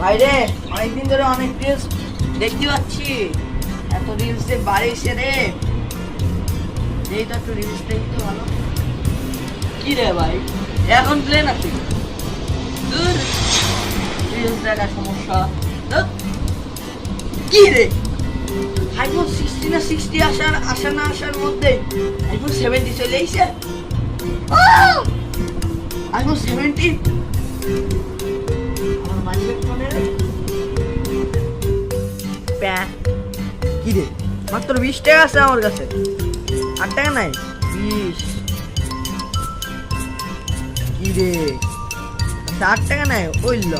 বাইরে অনেকদিন ধরে অনেক রিলস দেখতে পাচ্ছি। এত রিলস যে বাড়ি এসে রে। এই তো একটু রিলস দেখতে ভালো। কি রে ভাই? এখন প্লেন আছে। দূর। রিলস দেখা সমস্যা। কি রে? আইফোন সিক্সটি না সিক্সটি আসার আসা না আসার মধ্যে আইফোন সেভেন্টি চলে এসে আইফোন সেভেন্টি মাত্র বিশ টাকা আছে আমার কাছে। আট টাকা নাই? বিশ। কি রে? আচ্ছা, আট টাকা নাই? ওইল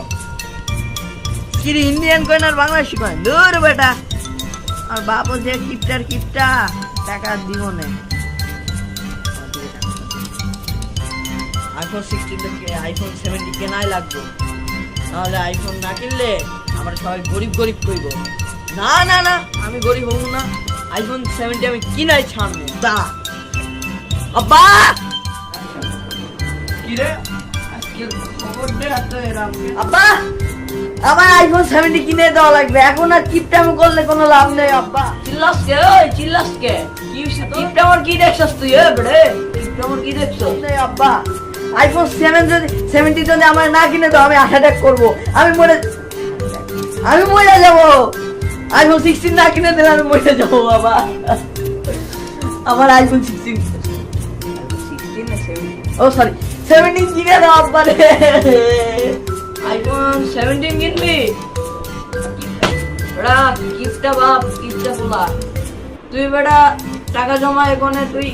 কি রে ইন্ডিয়ান কয়েন আর বাংলাদেশি কয়েন দূর বেটা। আর বাপ যে কিপটার কিপটা। টাকা দিব না। আইফোন সিক্সটিন আইফোন সেভেন্টি কেনাই লাগবে। নাহলে আইফোন না কিনলে আমরা সবাই গরিব গরিব কইব। না না না আমি গরিব হব না। আইফোন সেভেন্টি আমি কিনাই ছাড়বো। দা। আব্বা! কি রে আজকে খবর দে এত এরাম আব্বা! আমার আইফোন সেভেন্টি কিনে দেওয়া লাগবে। এখন আর কিপটামি করলে কোনো লাভ নেই আব্বা। চিল্লাস কে ওই চিল্লাস কে? কিপটামর কি দেখছস তুই এ বড়ে? কিপটামর কি দেখছস? নেই আব্বা। আইফোন সেভেন যদি সেভেন্টি যদি আমার না কিনে দাও আমি হার্ট অ্যাটাক করব। আমি মরে আমি মরে যাব। আইফোন সিক্সটিন না কিনে দিলে আমি মরে যাব বাবা। আমার আইফোন সিক্সটিন ও সরি সেভেন্টিন কিনে দাও আব্বা রে। আইফোন সেভেন্টিন কিনবি? কিপটা বাপ কিপটা পোলা তুই বেড়া টাকা জমা এখানে তুই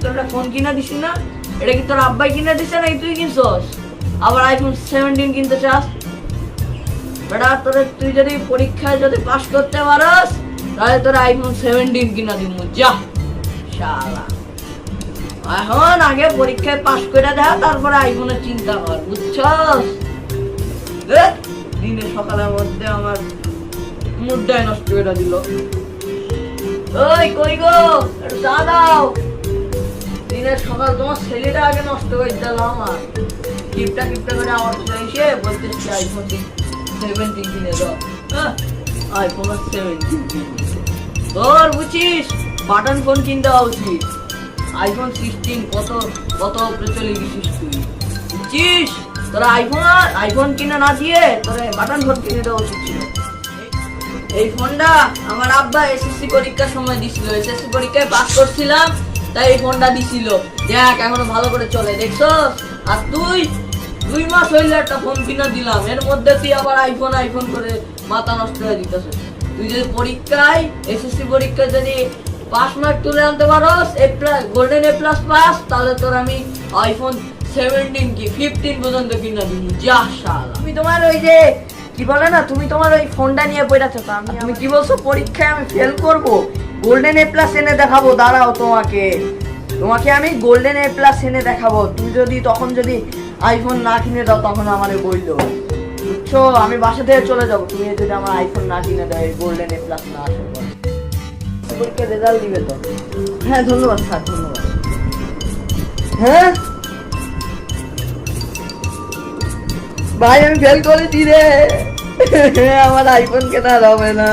তোর একটা ফোন কিনা দিস না? এটা কি তোর আব্বাই কিনা দিছে নাকি তুই কিনছস? আবার আইফোন সেভেন্টিন কিনতে চাস? বেটা তোর তুই যদি পরীক্ষায় যদি পাস করতে পারস, তাহলে তোর আইফোন সেভেন্টিন কিনা দিব যা। শালা। এখন আগে পরীক্ষায় পাস করে দেখা, তারপরে আইফোনের চিন্তা কর, বুঝছস? দিনে সকালের মধ্যে আমার মুডটাই নষ্ট করে দিল। ওই, কই গো? চা দাও। দিনের সকাল তোমার ছেলেটা আগে নষ্ট করে দিল আমার। কিপটা কিপটা করে আমার এসে বলতেছি, আইফোন তোর বুঝিস বাটন ফোন কিনতে উচিত আইফোন সিক্সটিন কত কত তুই? আইফোন আইফোন কিনে না দিয়ে তোরা বাটন ফোন কিনে দেওয়া উচিত ছিল। এই ফোনটা আমার আব্বা এসএসসি পরীক্ষার সময় দিছিল। এসএসসি পরীক্ষায় পাস করছিলাম, তাই এই ফোনটা দিছিল। দেখ, এখনও ভালো করে চলে। দেখছ আর তুই দুই মাস হইলে একটা ফোন কিনে দিলাম। এর মধ্যে তুই আবার আইফোন আইফোন করে মাথা নষ্ট হয়ে দিতেছে তুই যদি পরীক্ষায় এসএসসি পরীক্ষায় যদি পাস মার্ক তুলে আনতে পারোস A plus golden A plus pass তাহলে তোর আমি আইফোন সেভেন্টিন কি ফিফটিন পর্যন্ত কিনে দিব। যা শালা। তুমি তোমার ওই যে কি বলে না তুমি তোমার ওই ফোনটা নিয়ে বইটা থাকো আমি তুমি কি বলছো? পরীক্ষায় আমি ফেল করব। গোল্ডেন এ প্লাস এনে দেখাবো দাঁড়াও তোমাকে। তোমাকে আমি গোল্ডেন এ প্লাস এনে দেখাবো। তুমি যদি তখন যদি আইফোন না কিনে দাও তখন আমার বইলো। বুঝছ? আমি বাসা থেকে চলে যাব। তুমি যদি আমার আইফোন না কিনে দাও এই গোল্ডেন এ প্লাস না আসে পরীক্ষার রেজাল্ট দিবে তো? হ্যাঁ ধন্যবাদ স্যার ধন্যবাদ। হ্যাঁ? ভাই আমি ফেল করেছি রে। আমার আইফোন কেনা হবে না।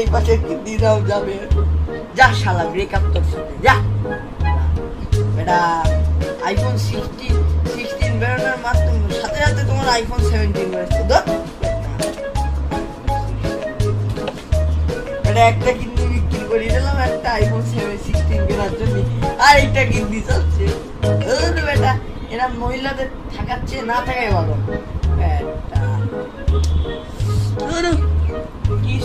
এই পাশে কিডনি দাও যাবে। যা শালা ব্রেকআপ তোর সাথে, যা। এটা আইফোন সিক্সটিন সিক্সটিন বেরোনোর মাত্র সাথে সাথে তোমার আইফোন সেভেন্টিন বেরোচ্ছে তো এটা একটা কিডনি বিক্রি করে দিলাম, একটা আইফোন সেভেন সিক্সটিন কেনার জন্য। আর একটা কিডনি চলছে। বেটা, এরা মহিলাদের থাকার চেয়ে না থাকাই ভালো। কি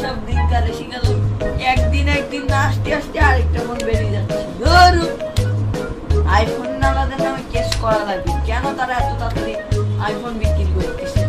সব দিন কালে শিখালো। একদিন একদিন না আসতে আসতে আরেকটা মন বেরিয়ে যাচ্ছে। ধরু আইফোন নালাদের নামে কেস করা লাগবে। কেন তারা এত তাড়াতাড়ি আইফোন বিক্রি করতেছে?